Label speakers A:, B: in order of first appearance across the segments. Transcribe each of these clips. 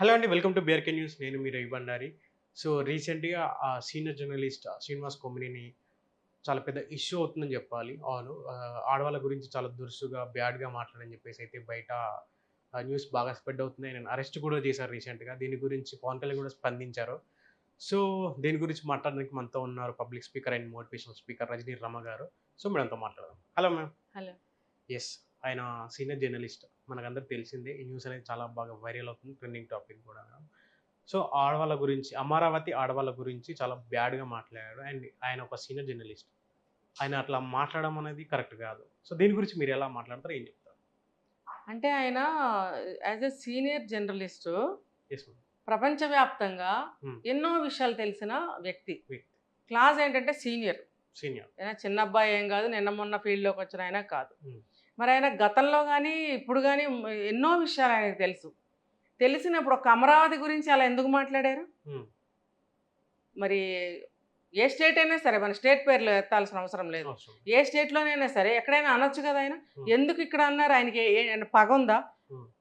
A: Hello అండి welcome to BRK news నేను మీరు ఇవ్వండారి సో రీసెంట్గా ఆ సీనియర్ జర్నలిస్ట్ శ్రీనివాస్ కొమ్మినేని చాలా పెద్ద ఇష్యూ అవుతుందని చెప్పాలి. అవును. ఆడవాళ్ళ గురించి చాలా దురుసుగా బ్యాడ్గా మాట్లాడని చెప్పేసి అయితే బయట న్యూస్ బాగా స్ప్రెడ్ అవుతుంది నేను అరెస్ట్ కూడా చేశారు రీసెంట్గా దీని గురించి పవన్ కళ్యాణ్ కూడా స్పందించారు. సో దీని గురించి మాట్లాడడానికి మనతో ఉన్నారు public speaker and motivational speaker Rajani Rama గారు. సో మేడంతో మాట్లాడదాం. Hello ma'am
B: hello.
A: ఎస్ ఆయన సీనియర్ జర్నలిస్ట్ మనకందరికి తెలిసిందే. ఈ న్యూస్ అనేది చాలా బాగా వైరల్ అవుతుంది. ట్రెండింగ్ టాపిక్ కూడా. సో ఆడవాళ్ళ గురించి అమరావతి ఆడవాళ్ళ గురించి చాలా బ్యాడ్గా మాట్లాడాడు. అండ్ ఆయన ఒక సీనియర్ జర్నలిస్ట్. ఆయన అట్లా మాట్లాడడం అనేది కరెక్ట్ కాదు. సో దీని గురించి మీరు ఎలా మాట్లాడతారు ఏం చెప్తారు?
B: అంటే ఆయన యాజ్ ఎ సీనియర్ జర్నలిస్టు ప్రపంచవ్యాప్తంగా
A: Hmm.
B: ఎన్నో విషయాలు తెలిసిన వ్యక్తి. క్లాస్ ఏంటంటే సీనియర్.
A: సీనియర్.
B: చిన్న అబ్బాయి ఏం కాదు. నిన్న మొన్న ఫీల్డ్లోకి వచ్చిన ఆయన కాదు.
A: Hmm.
B: మరి ఆయన గతంలో కానీ ఇప్పుడు కానీ ఎన్నో విషయాలు ఆయనకు తెలుసు. తెలిసినప్పుడు ఒక అమరావతి గురించి అలా ఎందుకు మాట్లాడారు? మరి ఏ స్టేట్ అయినా సరే మన స్టేట్ పేర్లు ఎత్తాల్సిన అవసరం లేదు. ఏ స్టేట్లోనైనా సరే ఎక్కడైనా అనొచ్చు కదా ఆయన. ఎందుకు ఇక్కడ అన్నారు? ఆయనకి పగ ఉందా.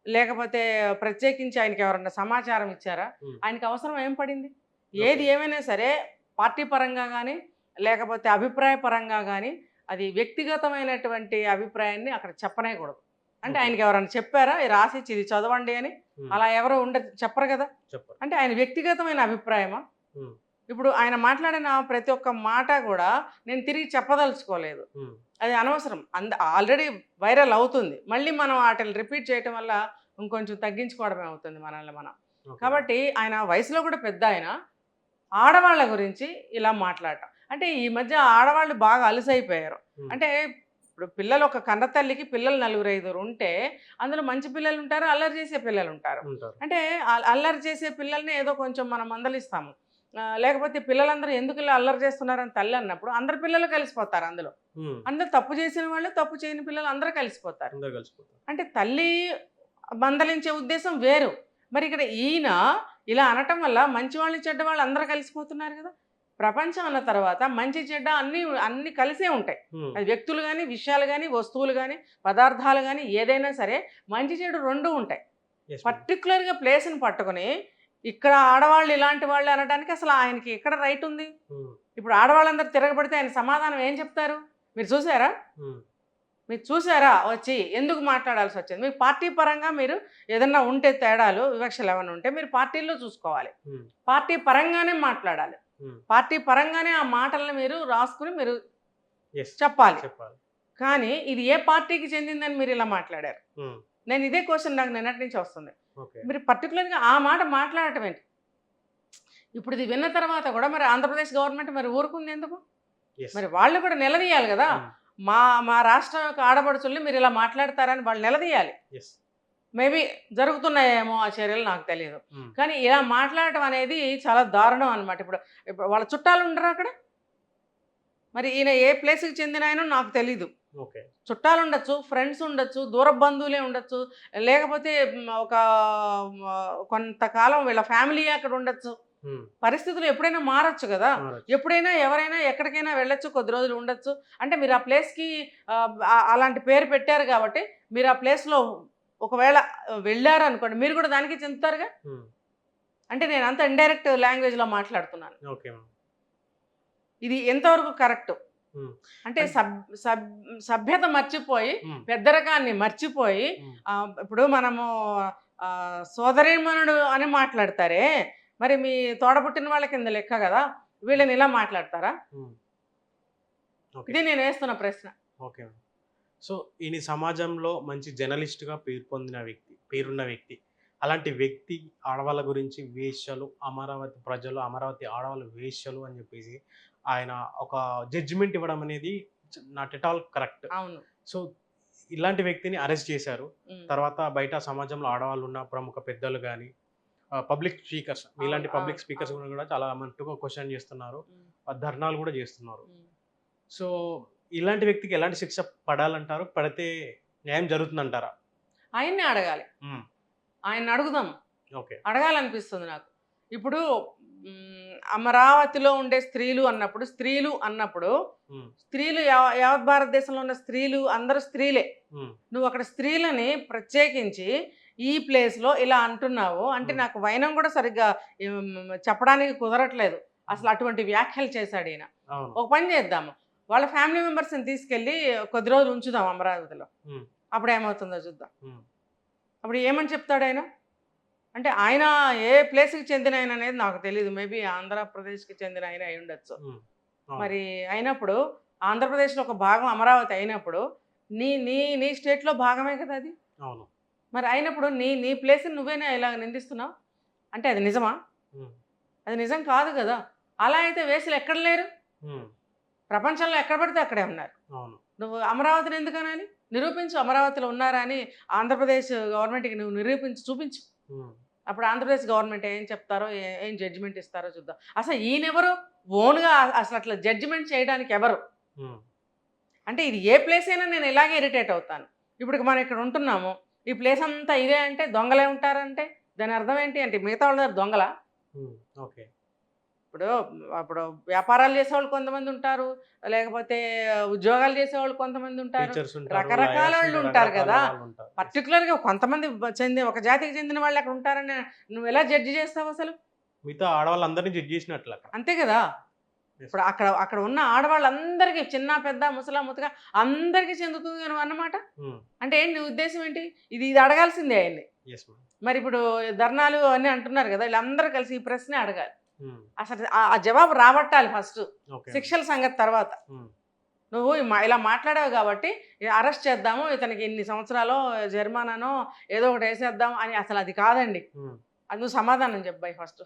B: లేకపోతే ప్రత్యేకించి ఆయనకి ఎవరన్నా సమాచారం ఇచ్చారా. ఆయనకి అవసరం ఏం పడింది? ఏది ఏమైనా సరే పార్టీ పరంగా కానీ లేకపోతే అభిప్రాయ పరంగా కానీ అది వ్యక్తిగతమైనటువంటి అభిప్రాయాన్ని అక్కడ చెప్పనేకూడదు అంటే
A: Okay.
B: ఆయనకి ఎవరైనా చెప్పారా రాసిచ్చి ఇది చదవండి అని? అలా ఎవరు ఉండ చెప్పరు కదా? అంటే ఆయన వ్యక్తిగతమైన అభిప్రాయమా. ఇప్పుడు ఆయన మాట్లాడిన ప్రతి ఒక్క మాట కూడా నేను తిరిగి చెప్పదలుచుకోలేదు. అది అనవసరం. అంద ఆల్రెడీ వైరల్ అవుతుంది. మళ్ళీ మనం వాటిని రిపీట్ చేయటం వల్ల ఇంకొంచెం తగ్గించుకోవడమే అవుతుంది మనల్ని మనం. కాబట్టి ఆయన వయసులో కూడా పెద్ద ఆయన. ఆడవాళ్ళ గురించి ఇలా మాట్లాడటం. అంటే ఈ మధ్య ఆడవాళ్ళు బాగా అలసైపోయారు. అంటే ఇప్పుడు పిల్లలు ఒక కన్న తల్లికి పిల్లలు నలుగురు ఐదుగురు ఉంటే అందులో మంచి పిల్లలు ఉంటారు అల్లరి చేసే పిల్లలు ఉంటారు. అంటే అల్లరి చేసే పిల్లల్ని ఏదో కొంచెం మనం మందలిస్తాము. ఆ, లేకపోతే పిల్లలందరూ ఎందుకు ఇలా అల్లరి చేస్తున్నారని తల్లి అన్నప్పుడు అందరు పిల్లలు కలిసిపోతారు అందులో. అందరు తప్పు చేసిన వాళ్ళు తప్పు చేయని పిల్లలు అందరూ కలిసిపోతారు.
A: అందరు కలిసిపోతారు.
B: అంటే తల్లి మందలించే ఉద్దేశం వేరు. మరి ఇక్కడ ఈయన ఇలా అనటం వల్ల మంచి వాళ్ళని చెడ్డ వాళ్ళు అందరూ కలిసిపోతున్నారు కదా. ప్రపంచం అన్న తర్వాత మంచి చెడ్డ అన్నీ అన్నీ కలిసే ఉంటాయి. అది వ్యక్తులు కానీ విషయాలు కానీ వస్తువులు కానీ పదార్థాలు కానీ ఏదైనా సరే మంచి చెడు రెండు ఉంటాయి. పర్టికులర్గా ప్లేస్ని పట్టుకొని ఇక్కడ ఆడవాళ్ళు ఇలాంటి వాళ్ళు అనడానికి అసలు ఆయనకి ఎక్కడ రైట్ ఉంది. ఇప్పుడు ఆడవాళ్ళందరూ తిరగబడితే ఆయన సమాధానం ఏం చెప్తారు మీరు చూసారా. మీరు చూసారా వచ్చి ఎందుకు మాట్లాడాల్సి వచ్చింది మీకు పార్టీ పరంగా మీరు ఏదన్నా ఉంటే తేడాలు వివక్షలు ఏమైనా ఉంటే మీరు పార్టీల్లో చూసుకోవాలి. పార్టీ పరంగానే మాట్లాడాలి. పార్టీ పరంగానే ఆ మాటలను మీరు రాసుకుని మీరు. చెప్పాలి
A: చెప్పాలి
B: కానీ ఇది ఏ పార్టీకి చెందిందని మీరు ఇలా మాట్లాడారు. నేను ఇదే క్వశ్చన్ నాకు నిన్నటి నుంచి వస్తుంది మీరు పర్టికులర్గా ఆ మాట మాట్లాడటం ఏంటి ఇప్పుడు ఇది విన్న తర్వాత కూడా మరి ఆంధ్రప్రదేశ్ గవర్నమెంట్ మరి ఊరుకుంది ఎందుకు. మరి వాళ్ళు కూడా నిలదీయాలి కదా. మా మా రాష్ట్రం యొక్క ఆడపడుచుల్ని మీరు ఇలా మాట్లాడతారని వాళ్ళు నిలదీయాలి. మేబీ జరుగుతున్నాయేమో ఆ చర్యలు నాకు తెలియదు. కానీ ఇలా మాట్లాడటం అనేది చాలా దారుణం అనమాట ఇప్పుడు ఇప్పుడు వాళ్ళ చుట్టాలు ఉండరు అక్కడ? మరి ఈయన ఏ ప్లేస్కి చెందిన ఆయనో నాకు తెలీదు. చుట్టాలు ఉండొచ్చు ఫ్రెండ్స్ ఉండొచ్చు దూర బంధువులే ఉండొచ్చు లేకపోతే ఒక కొంతకాలం వీళ్ళ ఫ్యామిలీ అక్కడ ఉండొచ్చు. పరిస్థితులు ఎప్పుడైనా మారచ్చు కదా. ఎప్పుడైనా ఎవరైనా ఎక్కడికైనా వెళ్ళొచ్చు కొద్ది రోజులు ఉండొచ్చు. అంటే మీరు ఆ ప్లేస్కి అలాంటి పేరు పెట్టారు కాబట్టి మీరు ఆ ప్లేస్లో ఒకవేళ వెళ్ళారు అనుకోండి మీరు కూడా దానికి చెందుతారుగా. అంటే నేను అంత ఇండైరెక్ట్ లాంగ్వేజ్లో మాట్లాడుతున్నాను. ఇది ఎంతవరకు కరెక్ట్. అంటే సబ్ సభ్యత మర్చిపోయి
A: Hmm.
B: పెద్దరకాన్ని మర్చిపోయి ఇప్పుడు మనము ఆ, సోదరీమణుడు అని మాట్లాడతారే మరి మీ తోడబుట్టిన వాళ్ళ కింద లెక్క కదా వీళ్ళని ఇలా మాట్లాడతారా? ఇది నేను వేస్తున్న ప్రశ్న.
A: ఓకే. సో ఈయన సమాజంలో మంచి జర్నలిస్ట్గా పేరు పొందిన వ్యక్తి పేరున్న వ్యక్తి. అలాంటి వ్యక్తి ఆడవాళ్ళ గురించి వేశ్యలు అమరావతి ప్రజలు అమరావతి ఆడవాళ్ళ వేశ్యలు అని చెప్పేసి ఆయన ఒక జడ్జిమెంట్ ఇవ్వడం అనేది నాట్ ఎట్ ఆల్ కరెక్ట్.
B: అవును.
A: సో ఇలాంటి వ్యక్తిని అరెస్ట్ చేశారు. తర్వాత బయట సమాజంలో ఆడవాళ్ళు ఉన్న ప్రముఖ పెద్దలు కానీ పబ్లిక్ స్పీకర్స్ ఇలాంటి పబ్లిక్ స్పీకర్స్. కూడా చాలా మట్టుగా క్వశ్చన్ చేస్తున్నారు. ధర్నాలు కూడా చేస్తున్నారు. సో ఇలాంటి వ్యక్తికి ఎలాంటి శిక్ష పడాలంటారు? పడితే న్యాయం జరుగుతుందంటారా?
B: ఆయన్ని అడగాలి. ఆయన్ని అడుగుదాం.
A: ఓకే.
B: అడగాలనిపిస్తుంది నాకు. ఇప్పుడు అమరావతిలో ఉండే స్త్రీలు అన్నప్పుడు స్త్రీలు అన్నప్పుడు. స్త్రీలు యావ- యావత్ భారతదేశంలో ఉన్న స్త్రీలు అందరూ స్త్రీలే. నువ్వు అక్కడ స్త్రీలని ప్రత్యేకించి ఈ ప్లేస్లో ఇలా అంటున్నావు అంటే. నాకు వైనం కూడా సరిగ్గా చెప్పడానికి కుదరట్లేదు. అసలు అటువంటి వ్యాఖ్యలు చేశాడు ఈయన. ఒక పని చేద్దాము. వాళ్ళ ఫ్యామిలీ మెంబర్స్ని తీసుకెళ్ళి కొద్ది రోజులు ఉంచుదాం అమరావతిలో. అప్పుడు ఏమవుతుందో చూద్దాం. అప్పుడు ఏమని చెప్తాడు ఆయన? అంటే ఆయన ఏ ప్లేస్కి చెందిన ఆయన అనేది నాకు తెలియదు మేబీ ఆంధ్రప్రదేశ్కి చెందిన ఆయన అయి ఉండొచ్చు. మరి అయినప్పుడు ఆంధ్రప్రదేశ్లో ఒక భాగం అమరావతి అయినప్పుడు నీ నీ నీ స్టేట్లో భాగమే కదా అది?
A: అవును.
B: మరి అయినప్పుడు నీ నీ ప్లేస్ని నువ్వేనా ఇలా నిందిస్తున్నావు? అంటే అది నిజమా? అది నిజం కాదు కదా. అలా అయితే వేసులు ఎక్కడ లేరు? ప్రపంచంలో ఎక్కడ పడితే అక్కడే ఉన్నారు. నువ్వు అమరావతిని ఎందుకు అనాలి నిరూపించు అమరావతిలో ఉన్నారా అని ఆంధ్రప్రదేశ్ గవర్నమెంట్కి నువ్వు నిరూపించి చూపించు. అప్పుడు ఆంధ్రప్రదేశ్ గవర్నమెంట్ ఏం చెప్తారో ఏ- జడ్జిమెంట్ ఇస్తారో చూద్దాం. అసలు ఈయనెవరు? ఓన్గా అసలు అట్లా జడ్జిమెంట్ చేయడానికి ఎవరు? అంటే ఇది ఏ ప్లేస్ అయినా నేను ఇలాగే ఇరిటేట్ అవుతాను. ఇప్పుడు మనం ఇక్కడ ఉంటున్నాము ఈ ప్లేస్ అంతా ఇదే అంటే దొంగలే ఉంటారంటే? దాని అర్థం ఏంటి అంటే మిగతా వాళ్ళ దొంగల?
A: ఓకే.
B: ఇప్పుడు అప్పుడు వ్యాపారాలు చేసేవాళ్ళు కొంతమంది ఉంటారు. లేకపోతే ఉద్యోగాలు చేసేవాళ్ళు కొంతమంది ఉంటారు. రకరకాల వాళ్ళు ఉంటారు కదా. పర్టికులర్గా కొంతమంది చెంది ఒక జాతికి చెందిన వాళ్ళు అక్కడ ఉంటారని నువ్వు ఎలా జడ్జి చేస్తావు అసలు?
A: మిగతా ఆడవాళ్ళందరినీ జడ్జ్ చేసినట్లు
B: అంతే కదా. ఇప్పుడు అక్కడ అక్కడ ఉన్న ఆడవాళ్ళందరికీ చిన్న పెద్ద ముసలా ముతక అందరికీ చెందుతుంది నువ్వు అన్నమాట? అంటే ఏంటి నీ ఉద్దేశం ఏంటి? ఇది ఇది అడగాల్సిందే ఆయన్ని. మరి ఇప్పుడు ధర్నాలు అని అంటున్నారు కదా వీళ్ళందరూ కలిసి ఈ ప్రశ్నే అడగాలి. అసలు ఆ- జవాబు రాబట్టాలి ఫస్ట్. శిక్షల సంగతి తర్వాత. నువ్వు ఇలా మాట్లాడావు కాబట్టి అరెస్ట్ చేద్దాము ఇతనికి ఇన్ని సంవత్సరాలు జరిమానానో ఏదో ఒకటి వేసేద్దాం అని అసలు అది కాదండి. అది నువ్వు సమాధానం చెప్పాయి ఫస్ట్.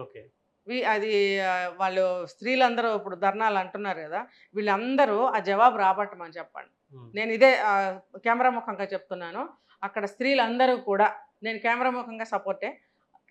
A: ఓకే.
B: అది వాళ్ళు స్త్రీలందరూ ఇప్పుడు ధర్నాలు అంటున్నారు కదా వీళ్ళందరూ ఆ జవాబు రాబట్టమని చెప్పండి. నేను ఇదే కెమెరా ముఖంగా చెప్తున్నాను. అక్కడ స్త్రీలందరూ కూడా నేను కెమెరా ముఖంగా సపోర్టే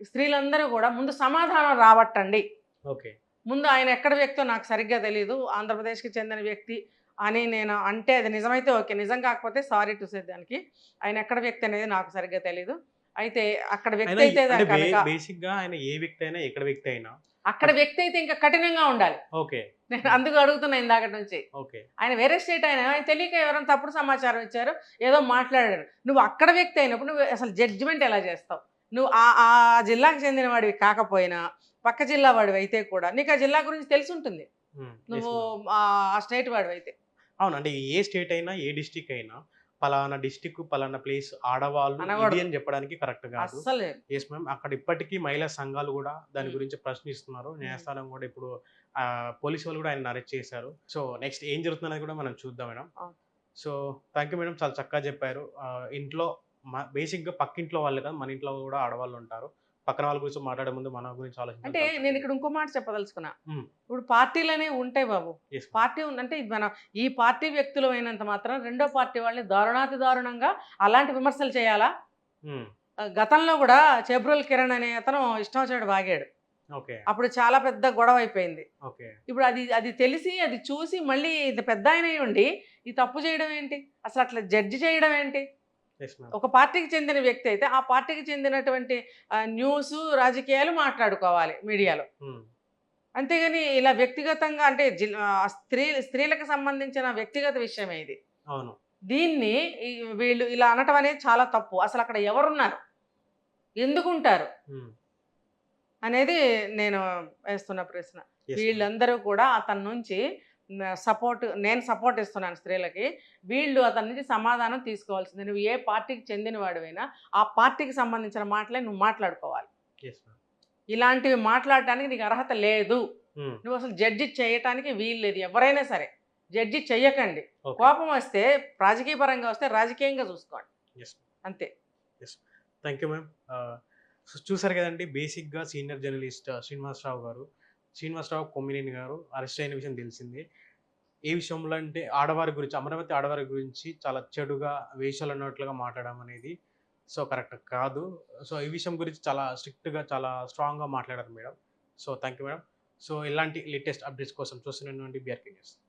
B: స్త్రీలందరూ కూడా ముందు సమాధానం రాబట్టండి
A: ఓకే.
B: ముందు ఆయన ఎక్కడ వ్యక్తో నాకు సరిగ్గా తెలియదు ఆంధ్రప్రదేశ్కి చెందిన వ్యక్తి అని నేను అంటే అది నిజమైతే ఓకే నిజం కాకపోతే సారీ టు సే దానికి. ఆయన ఎక్కడ వ్యక్తి అనేది నాకు సరిగ్గా తెలియదు అయితే అక్కడ వ్యక్తి
A: అయినా
B: అయితే
A: బేసిక్గా ఆయన ఏ వ్యక్తి అయినా ఎక్కడ వ్యక్తి అయినా
B: అక్కడ వ్యక్తి అయితే ఇంకా కఠినంగా ఉండాలి.
A: ఓకే.
B: నేను అందుకు అడుగుతున్నా ఇందాక నుంచి.
A: ఓకే.
B: ఆయన వేరే స్టేట్ ఆయన ఆయన తెలియక ఎవరైనా తప్పుడు సమాచారం ఇచ్చారు ఏదో మాట్లాడారు. నువ్వు అక్కడ వ్యక్తి అయినప్పుడు నువ్వు అసలు జడ్జిమెంట్ ఎలా చేస్తావు? నువ్వు ఆ ఆ జిల్లాకు చెందిన వాడివి కాకపోయినా పక్క జిల్లా వాడివి అయితే కూడా నీకు ఆ జిల్లా గురించి తెలిసి ఉంటుంది నువ్వు. ఆ స్టేట్ వాడివి అయితే
A: అవును అంటే ఏ స్టేట్ అయినా ఏ డిస్టిక్ అయినా పలానా డిస్టిక్ పలానా ప్లేస్ ఆడవాళ్ళు అని చెప్పడానికి కరెక్ట్ కాదు. ఎస్ మ్యామ్ అక్కడ ఇప్పటికీ మహిళా సంఘాలు కూడా దాని. గురించి ప్రశ్నిస్తున్నారు. న్యాయస్థానం కూడా ఇప్పుడు పోలీసు వాళ్ళు కూడా ఆయన అరెస్ట్ చేశారు. సో నెక్స్ట్ ఏం జరుగుతుందనేది కూడా మనం చూద్దాం madam. So thank you madam చాలా చక్కగా చెప్పారు. ఇంట్లో బేసిక్గా పక్కింట్లో వాళ్ళు కదా మన ఇంట్లో కూడా ఆడవాళ్ళు ఉంటారు. పక్కన వాళ్ళ గురించి మాట్లాడే ముందు మన గురించి ఆలోచించాలి
B: అంటే నేను ఇక్కడ ఇంకో మాట చెప్పదలుచుకున్నా. ఇప్పుడు పార్టీలు అనేవి ఉంటాయి బాబు. పార్టీ ఉంది- అంటే మన ఈ పార్టీ వ్యక్తులు అయినంత మాత్రం రెండో పార్టీ వాళ్ళని దారుణాతి దారుణంగా అలాంటి విమర్శలు చేయాలా? గతంలో కూడా చేబ్రోల్ కిరణ్ అనే అతను ఇష్టం వచ్చాడు
A: ఓకే.
B: అప్పుడు చాలా పెద్ద గొడవ అయిపోయింది.
A: ఓకే.
B: ఇప్పుడు అది అది తెలిసి అది చూసి మళ్ళీ ఇది పెద్ద ఆయన ఉండి ఈ తప్పు చేయడం ఏంటి? అసలు అట్లా జడ్జి చేయడం ఏంటి? ఒక పార్టీకి చెందిన వ్యక్తి అయితే ఆ పార్టీకి చెందినటువంటి న్యూస్ రాజకీయాలు మాట్లాడుకోవాలి మీడియాలో. అంతేగాని ఇలా వ్యక్తిగతంగా అంటే స్త్రీ స్త్రీలకు సంబంధించిన వ్యక్తిగత విషయమే ఇది.
A: అవును.
B: దీన్ని వీళ్ళు ఇలా అనటం అనేది చాలా తప్పు. అసలు అక్కడ ఎవరున్నారు? ఎందుకుంటారు?
A: మ్మ్.
B: అనేది నేను వేస్తున్న ప్రశ్న. వీళ్ళందరూ కూడా అతని నుంచి సపోర్ట్ నేను సపోర్ట్ ఇస్తున్నాను స్త్రీలకి. వీళ్ళు అతని నుంచి సమాధానం తీసుకోవాల్సింది. నువ్వు ఏ పార్టీకి చెందిన వాడివైనా ఆ పార్టీకి సంబంధించిన మాటలే నువ్వు మాట్లాడుకోవాలి. ఇలాంటివి మాట్లాడటానికి నీకు అర్హత లేదు.
A: మ్మ్.
B: నువ్వు అసలు జడ్జి చేయటానికి వీల్లేదు ఎవరైనా సరే జడ్జి చెయ్యకండి. కోపం వస్తే రాజకీయ పరంగా వస్తే రాజకీయంగా చూసుకోండి. అంతే.
A: థ్యాంక్ యూ మ్యామ్ చూసారు కదండి బేసిక్గా సీనియర్ జర్నలిస్ట్ శ్రీనివాసరావు గారు శ్రీనివాసరావు కొమ్మినేని గారు అరెస్ట్ అయిన విషయం తెలిసిందే. ఏ విషయంలో అంటే ఆడవారి గురించి అమరావతి ఆడవారి గురించి చాలా చెడుగా వేషాలు అన్నట్లుగా మాట్లాడడం అనేది సో కరెక్ట్ కాదు. సో ఈ విషయం గురించి చాలా స్ట్రిక్ట్గా చాలా స్ట్రాంగ్గా మాట్లాడారు madam. So thank you madam. So ఇలాంటి లేటెస్ట్ అప్డేట్స్ కోసం చూస్తున్నాను బీఆర్కే న్యూస్